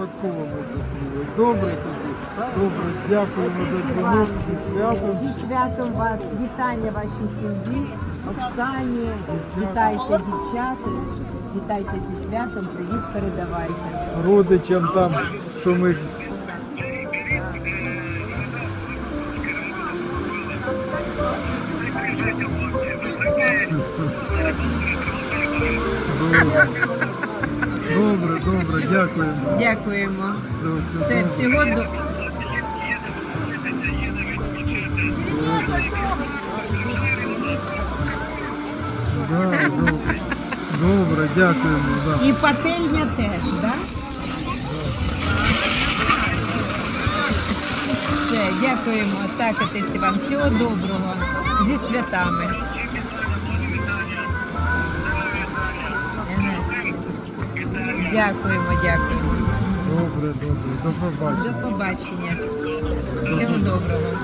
випадково ми. Добре тоді. Добре, дякуємо за дзвінок, зі святом. Зі святом вас, вітання вашій сім'ї, Оксані, вітайте дівчата, вітайте зі святом, привіт передавайте. Родичам там, що ми Добре, добре, добре, дякуємо. Дякуємо. Все, Все, добре. всього до Да, добре. Добре, дякуємо. Да. і пательня теж, так? Да? Все, дякуємо. Так, отець вам. Всього доброго. Зі святами. Дякуємо, дякуємо. Добре, добре. До побачення. До побачення. Всього доброго.